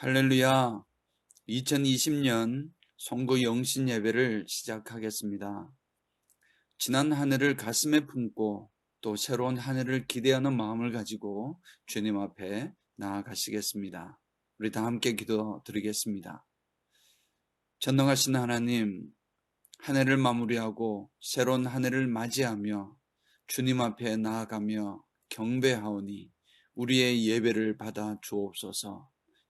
할렐루야. 2020년 송거 영신 예배를 시작하겠습니다. 지난 한 해를 가슴에 품고 또 새로운 한 해를 기대하는 마음을 가지고 주님 앞에 나아가시겠습니다. 우리 다 함께 기도 드리겠습니다. 전능하신 하나님, 한 해를 마무리하고 새로운 한 해를 맞이하며 주님 앞에 나아가며 경배하오니 우리의 예배를 받아 주옵소서.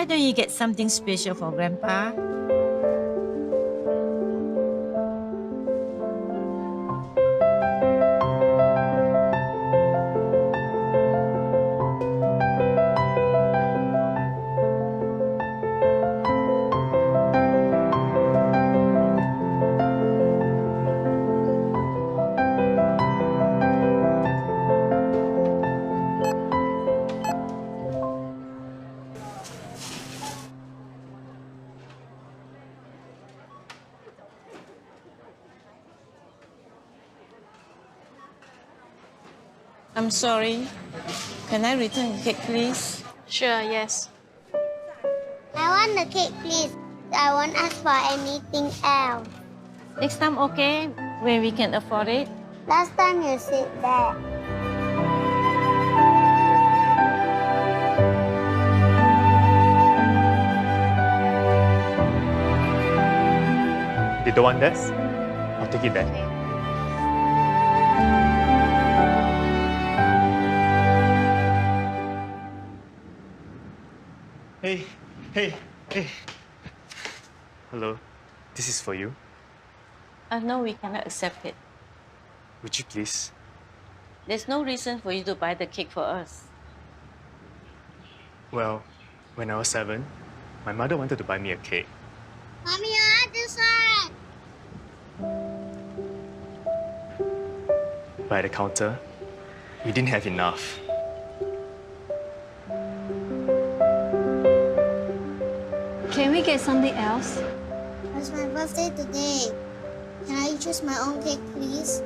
Why don't you get something special for Grandpa? I'm sorry. Can I return the cake, please? Sure, yes. I want the cake, please. I won't ask for anything else. Next time, okay? When we can afford it. Last time you said that. You don't want this? I'll take it then. Hey, hey, hey. Hello, this is for you. Uh, no, we cannot accept it. Would you please? There's no reason for you to buy the cake for us. Well, when I was seven, my mother wanted to buy me a cake. Mommy, I want this one. But at the counter, we didn't have enough. We get something else? It's my birthday today. Can I choose my own cake, please?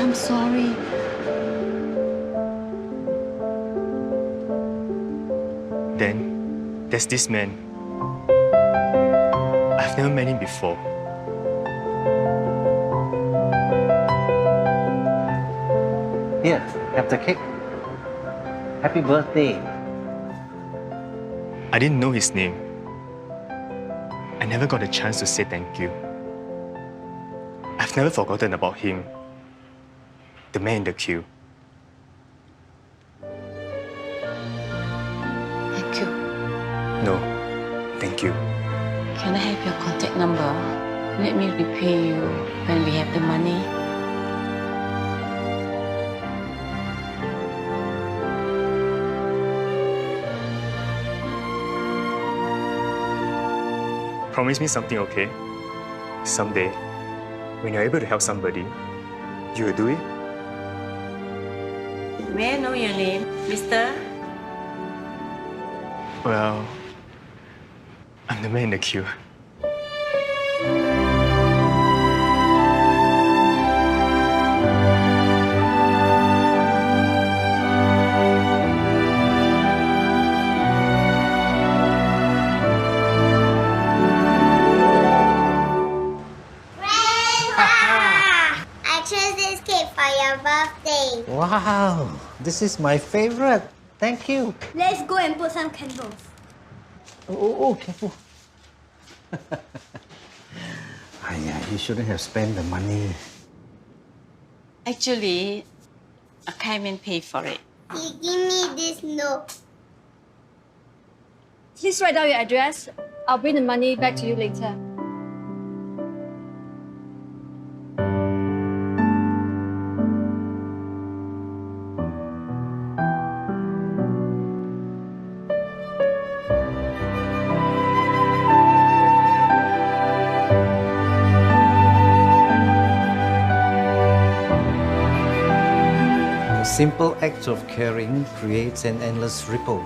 I'm sorry. Then, there's this man. I've never met him before. Here, have the cake. Happy birthday. I didn't know his name. I never got a chance to say thank you. I've never forgotten about him. The man in the queue. Thank you. No, thank you. Can I have your contact number? Let me repay you when we have the money. Promise me something, okay? Someday, when you're able to help somebody, you will do it? May I know your name, mister? Well, I'm the man in the queue. Wow, this is my favorite. Thank you. Let's go and put some candles. Oh, oh, oh careful. Aiyah, you shouldn't have spent the money. Actually, I came and paid for it. He give me this note. Please write down your address. I'll bring the money back to you later. Simple act of caring creates an endless ripple.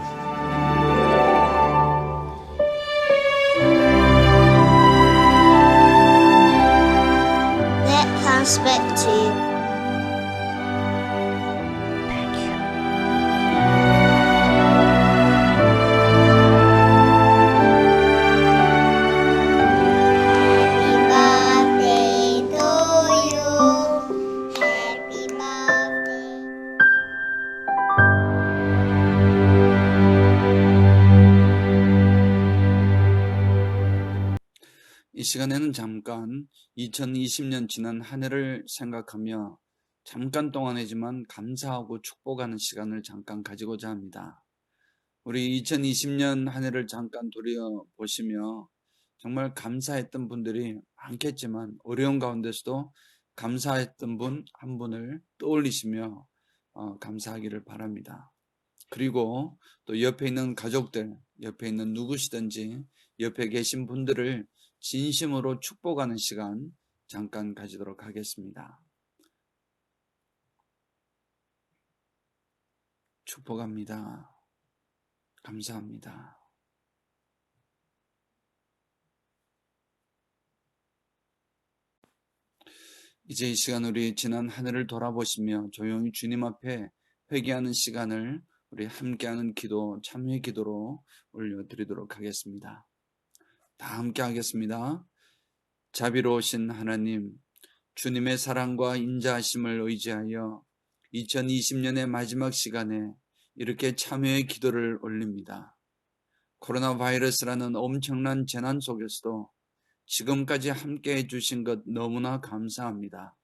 이 시간에는 잠깐 2020년 지난 한 해를 생각하며 잠깐 동안이지만 감사하고 축복하는 시간을 잠깐 가지고자 합니다. 우리 2020년 한 해를 잠깐 돌려 보시며 정말 감사했던 분들이 많겠지만 어려운 가운데서도 감사했던 분 한 분을 떠올리시며 어, 감사하기를 바랍니다. 그리고 또 옆에 있는 가족들, 옆에 있는 누구시든지 옆에 계신 분들을 진심으로 축복하는 시간 잠깐 가지도록 하겠습니다. 축복합니다. 감사합니다. 이제 이 시간 우리 지난 한 해를 돌아보시며 조용히 주님 앞에 회개하는 시간을 우리 함께하는 기도, 참회 기도로 올려드리도록 하겠습니다. 다 함께 하겠습니다. 자비로우신 하나님, 주님의 사랑과 인자하심을 의지하여 2020년의 마지막 시간에 이렇게 참회의 기도를 올립니다. 코로나 바이러스라는 엄청난 재난 속에서도 지금까지 함께 해주신 것 너무나 감사합니다.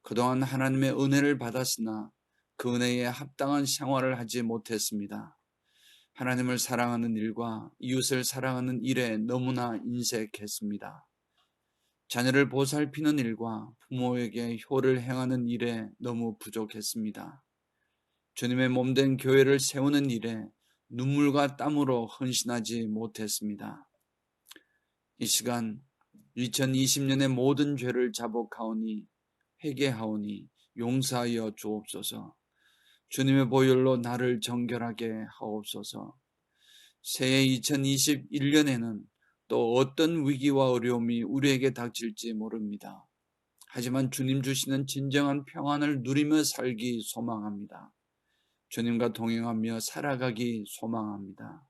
그동안 하나님의 은혜를 받았으나 그 은혜에 합당한 생활을 하지 못했습니다. 하나님을 사랑하는 일과 이웃을 사랑하는 일에 너무나 인색했습니다. 자녀를 보살피는 일과 부모에게 효를 행하는 일에 너무 부족했습니다. 주님의 몸된 교회를 세우는 일에 눈물과 땀으로 헌신하지 못했습니다. 이 시간 2020년의 모든 죄를 자복하오니 회개하오니 용서하여 주옵소서. 주님의 보혈로 나를 정결하게 하옵소서. 새해 2021년에는 또 어떤 위기와 어려움이 우리에게 닥칠지 모릅니다. 하지만 주님 주시는 진정한 평안을 누리며 살기 소망합니다. 주님과 동행하며 살아가기 소망합니다.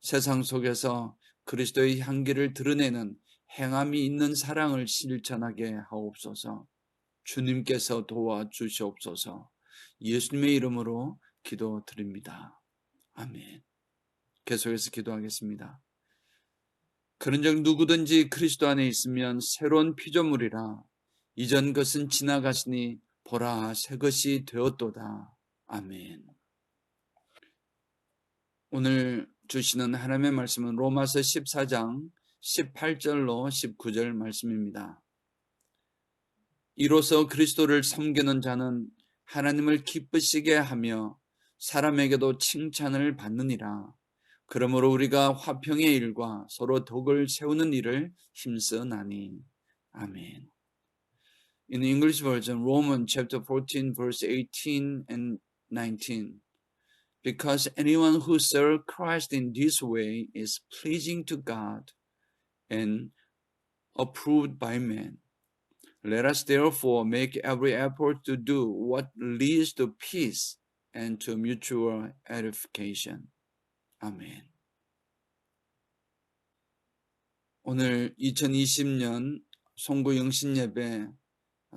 세상 속에서 그리스도의 향기를 드러내는 행함이 있는 사랑을 실천하게 하옵소서. 주님께서 도와주시옵소서. 예수님의 이름으로 기도드립니다. 아멘. 계속해서 기도하겠습니다. 그런즉 누구든지 그리스도 안에 있으면 새로운 피조물이라 이전 것은 지나갔으니 보라 새 것이 되었도다. 아멘. 오늘 주시는 하나님의 말씀은 로마서 14장 18절로 19절 말씀입니다. 이로써 그리스도를 섬기는 자는 하나님을 기쁘시게 하며 사람에게도 칭찬을 받느니라. 그러므로 우리가 화평의 일과 서로 덕을 세우는 일을 힘쓰나니. 아멘. In the English version, Romans chapter 14, verse 18 and 19. Because anyone who serves Christ in this way is pleasing to God and approved by men. Let us therefore make every effort to do what leads to peace and to mutual edification. 아멘. 오늘 2020년 송구 영신 예배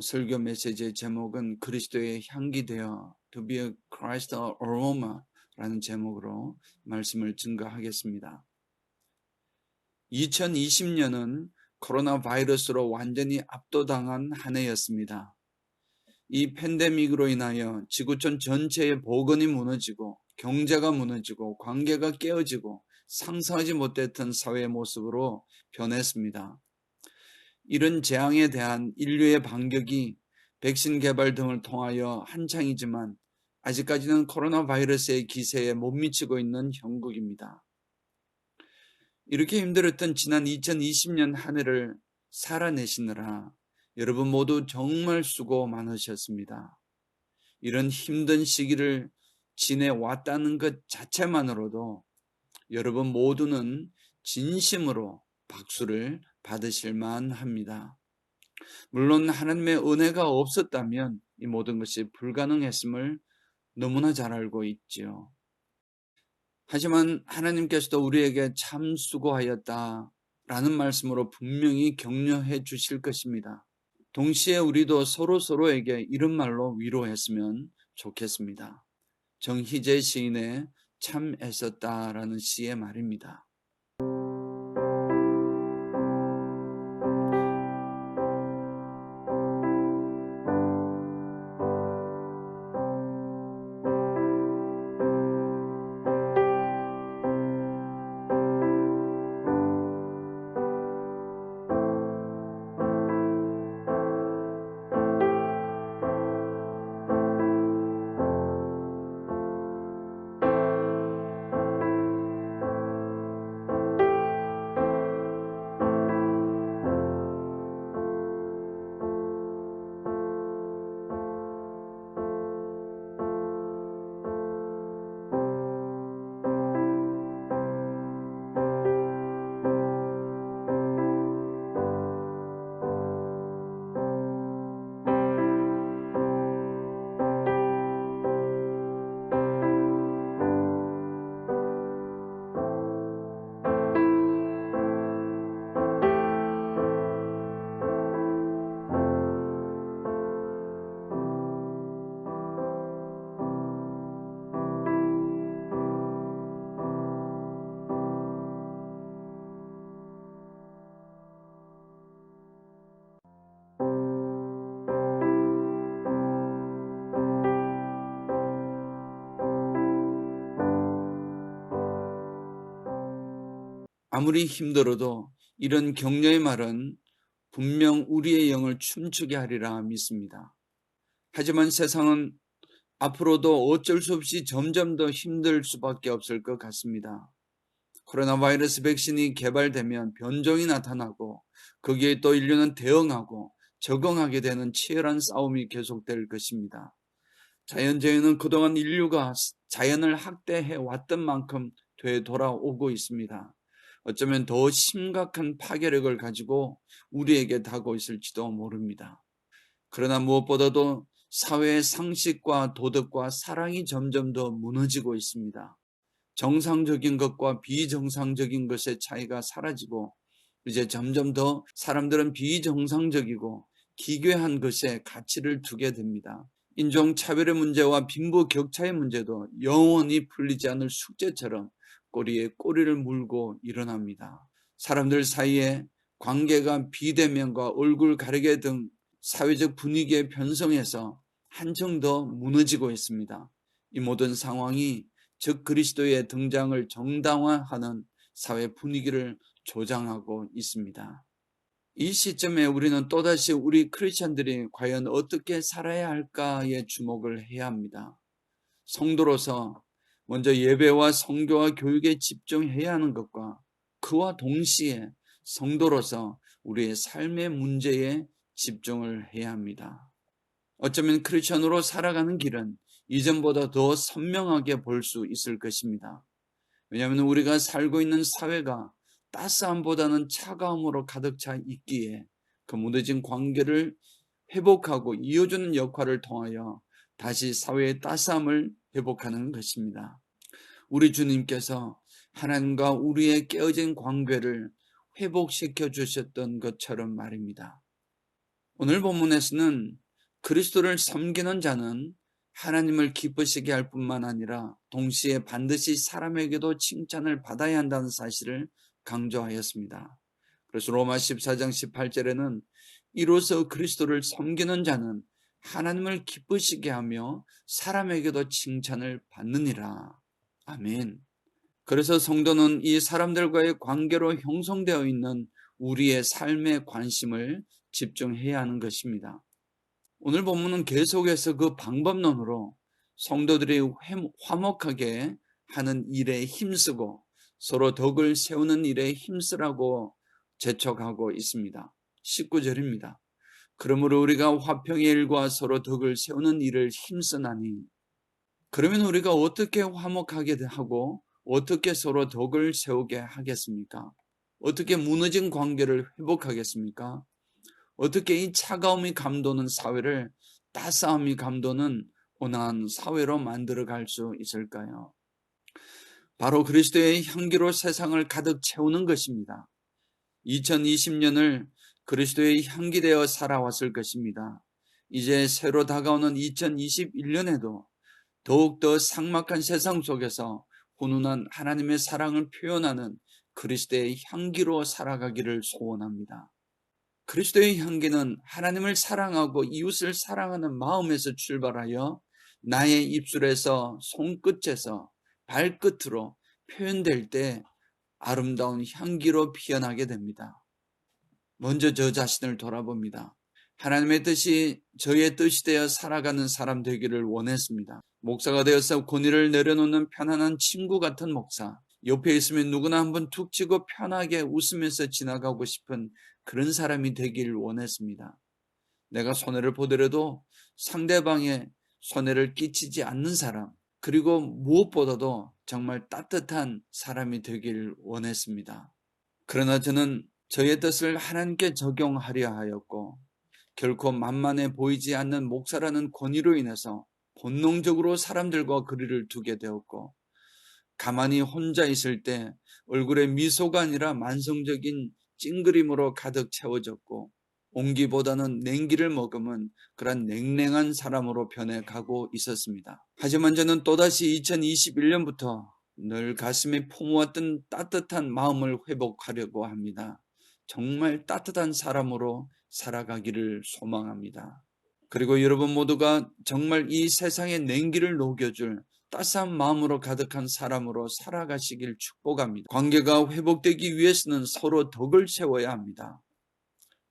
설교 메시지의 제목은 그리스도의 향기 되어 To be a Christ Aroma라는 제목으로 말씀을 증거하겠습니다. 2020년은 코로나 바이러스로 완전히 압도당한 한 해였습니다. 이 팬데믹으로 인하여 지구촌 전체의 보건이 무너지고 경제가 무너지고 관계가 깨어지고 상상하지 못했던 사회의 모습으로 변했습니다. 이런 재앙에 대한 인류의 반격이 백신 개발 등을 통하여 한창이지만 아직까지는 코로나 바이러스의 기세에 못 미치고 있는 형국입니다. 이렇게 힘들었던 지난 2020년 한 해를 살아내시느라 여러분 모두 정말 수고 많으셨습니다. 이런 힘든 시기를 지내왔다는 것 자체만으로도 여러분 모두는 진심으로 박수를 받으실 만합니다. 물론 하나님의 은혜가 없었다면 이 모든 것이 불가능했음을 너무나 잘 알고 있지요. 하지만 하나님께서도 우리에게 참 수고하였다 라는 말씀으로 분명히 격려해 주실 것입니다. 동시에 우리도 서로 서로에게 이런 말로 위로했으면 좋겠습니다. 정희재 시인의 참 애썼다라는 시의 말입니다. 아무리 힘들어도 이런 격려의 말은 분명 우리의 영을 춤추게 하리라 믿습니다. 하지만 세상은 앞으로도 어쩔 수 없이 점점 더 힘들 수밖에 없을 것 같습니다. 코로나 바이러스 백신이 개발되면 변종이 나타나고 거기에 또 인류는 대응하고 적응하게 되는 치열한 싸움이 계속될 것입니다. 자연재해는 그동안 인류가 자연을 학대해 왔던 만큼 되돌아오고 있습니다. 어쩌면 더 심각한 파괴력을 가지고 우리에게 다고 있을지도 모릅니다. 그러나 무엇보다도 사회의 상식과 도덕과 사랑이 점점 더 무너지고 있습니다. 정상적인 것과 비정상적인 것의 차이가 사라지고 이제 점점 더 사람들은 비정상적이고 기괴한 것에 가치를 두게 됩니다. 인종차별의 문제와 빈부 격차의 문제도 영원히 풀리지 않을 숙제처럼 꼬리에 꼬리를 물고 일어납니다. 사람들 사이에 관계가 비대면과 얼굴 가리개 등 사회적 분위기의 변성에서 한층 더 무너지고 있습니다. 이 모든 상황이 즉 그리스도의 등장을 정당화하는 사회 분위기를 조장하고 있습니다. 이 시점에 우리는 또다시 우리 크리스천들이 과연 어떻게 살아야 할까에 주목을 해야 합니다. 성도로서 먼저 예배와 성교와 교육에 집중해야 하는 것과 그와 동시에 성도로서 우리의 삶의 문제에 집중을 해야 합니다. 어쩌면 크리스천으로 살아가는 길은 이전보다 더 선명하게 볼 수 있을 것입니다. 왜냐하면 우리가 살고 있는 사회가 따스함보다는 차가움으로 가득 차 있기에 그 무너진 관계를 회복하고 이어주는 역할을 통하여 다시 사회의 따스함을 회복하는 것입니다. 우리 주님께서 하나님과 우리의 깨어진 관계를 회복시켜 주셨던 것처럼 말입니다. 오늘 본문에서는 그리스도를 섬기는 자는 하나님을 기쁘시게 할 뿐만 아니라 동시에 반드시 사람에게도 칭찬을 받아야 한다는 사실을 강조하였습니다. 그래서 로마 14장 18절에는 이로써 그리스도를 섬기는 자는 하나님을 기쁘시게 하며 사람에게도 칭찬을 받느니라. 아멘. 그래서 성도는 이 사람들과의 관계로 형성되어 있는 우리의 삶에 관심을 집중해야 하는 것입니다. 오늘 본문은 계속해서 그 방법론으로 성도들이 화목하게 하는 일에 힘쓰고 서로 덕을 세우는 일에 힘쓰라고 재촉하고 있습니다. 19절입니다. 그러므로 우리가 화평의 일과 서로 덕을 세우는 일을 힘쓰나니 그러면 우리가 어떻게 화목하게 하고 어떻게 서로 덕을 세우게 하겠습니까? 어떻게 무너진 관계를 회복하겠습니까? 어떻게 이 차가움이 감도는 사회를 따스함이 감도는 온화한 사회로 만들어 갈 수 있을까요? 바로 그리스도의 향기로 세상을 가득 채우는 것입니다. 2020년을 그리스도의 향기 되어 살아왔을 것입니다. 이제 새로 다가오는 2021년에도 더욱더 삭막한 세상 속에서 훈훈한 하나님의 사랑을 표현하는 그리스도의 향기로 살아가기를 소원합니다. 그리스도의 향기는 하나님을 사랑하고 이웃을 사랑하는 마음에서 출발하여 나의 입술에서 손끝에서 발끝으로 표현될 때 아름다운 향기로 피어나게 됩니다. 먼저 저 자신을 돌아봅니다. 하나님의 뜻이 저의 뜻이 되어 살아가는 사람 되기를 원했습니다. 목사가 되어서 권위를 내려놓는 편안한 친구 같은 목사. 옆에 있으면 누구나 한번 툭 치고 편하게 웃으면서 지나가고 싶은 그런 사람이 되길 원했습니다. 내가 손해를 보더라도 상대방의 손해를 끼치지 않는 사람, 그리고 무엇보다도 정말 따뜻한 사람이 되길 원했습니다. 그러나 저는 저의 뜻을 하나님께 적용하려 하였고, 결코 만만해 보이지 않는 목사라는 권위로 인해서 본능적으로 사람들과 거리를 두게 되었고, 가만히 혼자 있을 때 얼굴에 미소가 아니라 만성적인 찡그림으로 가득 채워졌고, 온기보다는 냉기를 머금은 그런 냉랭한 사람으로 변해가고 있었습니다. 하지만 저는 또다시 2021년부터 늘 가슴에 품어왔던 따뜻한 마음을 회복하려고 합니다. 정말 따뜻한 사람으로 살아가기를 소망합니다. 그리고 여러분 모두가 정말 이 세상의 냉기를 녹여줄 따스한 마음으로 가득한 사람으로 살아가시길 축복합니다. 관계가 회복되기 위해서는 서로 덕을 세워야 합니다.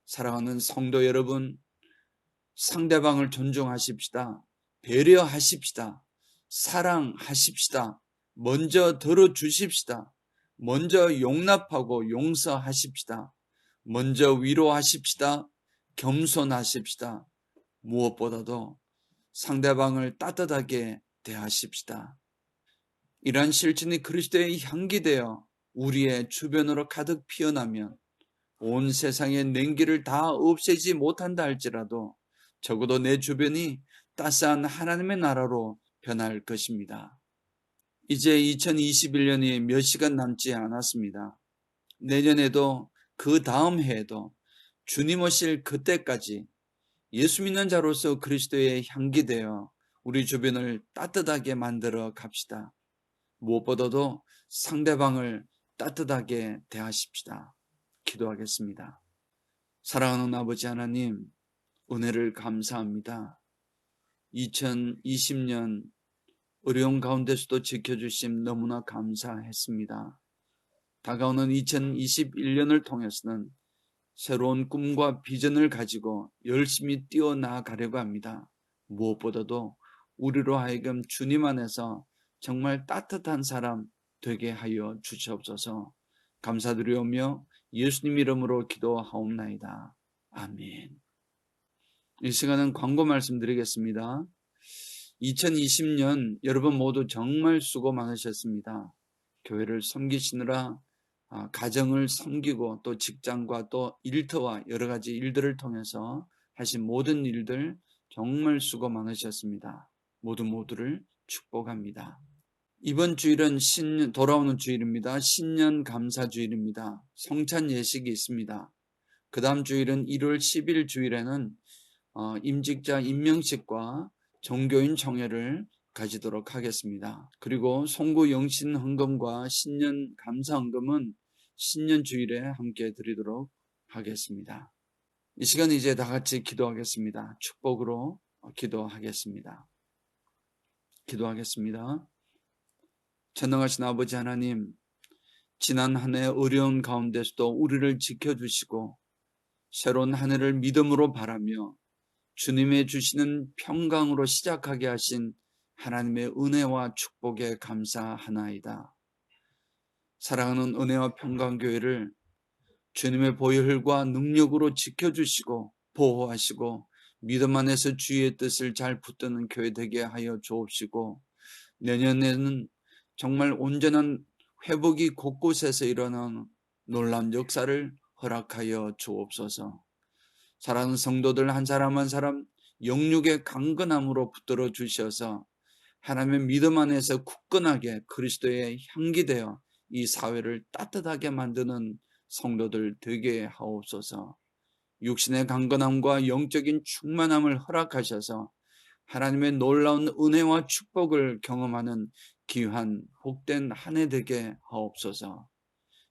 사랑하는 성도 여러분, 상대방을 존중하십시다. 배려하십시다. 사랑하십시다. 먼저 들어주십시다. 먼저 용납하고 용서하십시다. 먼저 위로하십시다. 겸손하십시다. 무엇보다도 상대방을 따뜻하게 대하십시다. 이러한 실천이 그리스도의 향기 되어 우리의 주변으로 가득 피어나면 온 세상의 냉기를 다 없애지 못한다 할지라도 적어도 내 주변이 따스한 하나님의 나라로 변할 것입니다. 이제 2021년이 몇 시간 남지 않았습니다. 내년에도 그 다음 해에도 주님 오실 그때까지 예수 믿는 자로서 그리스도의 향기 되어 우리 주변을 따뜻하게 만들어 갑시다. 무엇보다도 상대방을 따뜻하게 대하십시다. 기도하겠습니다. 사랑하는 아버지 하나님, 은혜를 감사합니다. 2020년 어려운 가운데서도 지켜주심 너무나 감사했습니다. 다가오는 2021년을 통해서는 새로운 꿈과 비전을 가지고 열심히 뛰어나가려고 합니다. 무엇보다도 우리로 하여금 주님 안에서 정말 따뜻한 사람 되게 하여 주시옵소서 감사드리오며 예수님 이름으로 기도하옵나이다. 아멘. 이 시간은 광고 말씀드리겠습니다. 2020년 여러분 모두 정말 수고 많으셨습니다. 교회를 섬기시느라 아, 가정을 섬기고 또 직장과 또 일터와 여러 가지 일들을 통해서 하신 모든 일들 정말 수고 많으셨습니다. 모두 모두를 축복합니다. 이번 주일은 신년, 돌아오는 주일입니다. 신년 감사 주일입니다. 성찬 예식이 있습니다. 그 다음 주일은 1월 10일 주일에는 어, 임직자 임명식과 종교인 청회를 가지도록 하겠습니다. 그리고 송구 영신 헌금과 신년 감사 헌금은 신년 주일에 함께 드리도록 하겠습니다. 이 시간 이제 다 같이 기도하겠습니다. 축복으로 기도하겠습니다. 기도하겠습니다. 전능하신 아버지 하나님, 지난 한 해 어려운 가운데서도 우리를 지켜주시고 새로운 한 해를 믿음으로 바라며 주님의 주시는 평강으로 시작하게 하신 하나님의 은혜와 축복에 감사하나이다. 사랑하는 은혜와 평강교회를 주님의 보혈과 능력으로 지켜주시고 보호하시고 믿음 안에서 주의 뜻을 잘 붙드는 교회 되게 하여 주옵시고 내년에는 정말 온전한 회복이 곳곳에서 일어나는 놀라운 역사를 허락하여 주옵소서. 사랑하는 성도들 한 사람 한 사람 영육의 강건함으로 붙들어 주셔서 하나님의 믿음 안에서 굳건하게 그리스도의 향기 되어 이 사회를 따뜻하게 만드는 성도들 되게 하옵소서. 육신의 강건함과 영적인 충만함을 허락하셔서 하나님의 놀라운 은혜와 축복을 경험하는 귀한 복된 한 해 되게 하옵소서.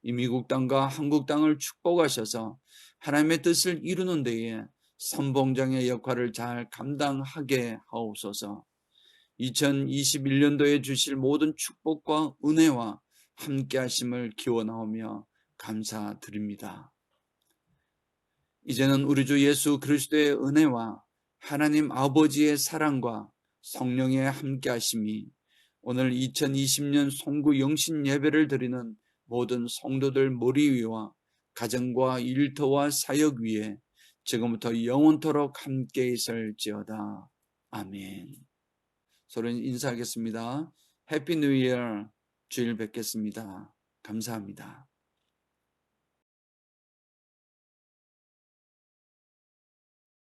이 미국 땅과 한국 땅을 축복하셔서 하나님의 뜻을 이루는 데에 선봉장의 역할을 잘 감당하게 하옵소서. 2021년도에 주실 모든 축복과 은혜와 함께 하심을 기원하오며 감사드립니다. 이제는 우리 주 예수 그리스도의 은혜와 하나님 아버지의 사랑과 성령의 함께 하심이 오늘 2020년 송구 영신 예배를 드리는 모든 성도들 머리 위와 가정과 일터와 사역 위에 지금부터 영원토록 함께 있을지어다. 아멘. 서로 인사하겠습니다. 해피 뉴 이어 주일 뵙겠습니다. 감사합니다.